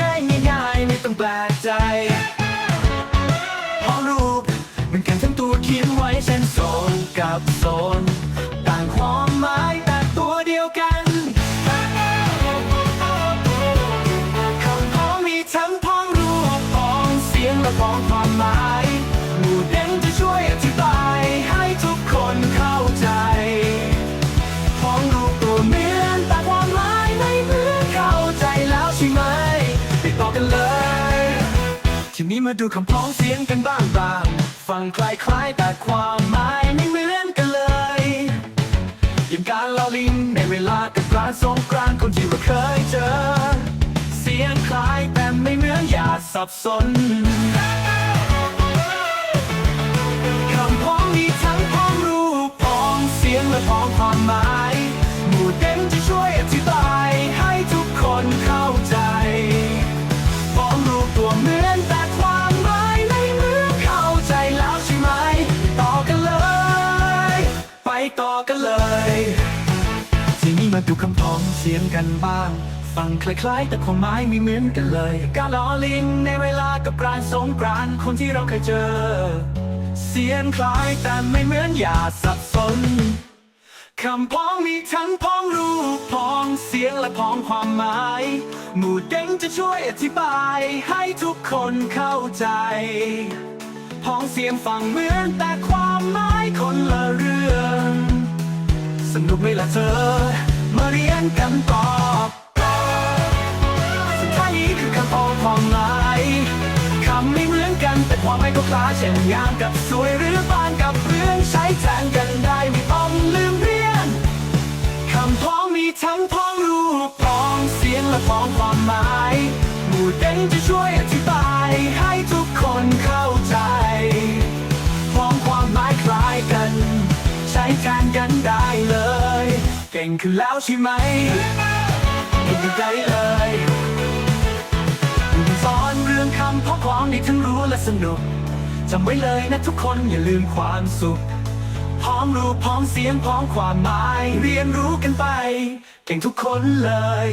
ง่ายง่ายไม่ต้องแปลกใจ นี้มาดูคำพ้องเสียงกันบ้างบางฟังคล้ายๆแต่ความหมายไม่เหมือนกันเลยอย่างการเล่าลิงในเวลากับกรานสงกรานคนที่เราเคยเจอ เสียงคล้ายแต่ไม่เหมือนอย่าสับสนคำพ้องมีทั้งพ้องรูปพ้องเสียงและพ้องความหมายหมู่เด่นจะช่วยอธิ ต่อกันเลยทีนี้มาดูคำพ้องเสียงกันบ้าง ฟังคล้ายๆ แต่ความหมายไม่เหมือนกันเลย การล้อลิงในเวลากับกานต์สงกรานต์คนที่เราเคยเจอ เสียงคล้ายแต่ไม่เหมือนอย่าสับสนคำพ้องมีทั้งพ้องรูปพ้องเสียงและพ้องความหมาย หมู่เด้งจะช่วยอธิบายให้ทุกคนเข้าใจ พ้องเสียงฟังเหมือนแต่ความหมาย เธอ มาเรียนกันต่อสุดท้ายนี้คือคำพ้องความหมายคำไม่เหมือนกันแต่ความหมายก็คล้ายเช่นงามกับสวยหรือบ้านกับเรื่องใช้แทนกันได้ไม่ต้องลืมเรียนคำพ้องมีทั้งพ้องรูปพ้องเสียงและพ้องความหมายหมู่เด่นจะช่วย ขึ้นแล้วใช่ไหมเก่งขึ้นได้เลยสอนเรื่องคำพ้อความให้ทั้งรู้และสนุกจำไว้เลยนะทุกคนอย่าลืมความสุข พร้อมรูปพร้อมเสียงพร้อมความหมาย เรียนรู้กันไป เก่งทุกคนเลย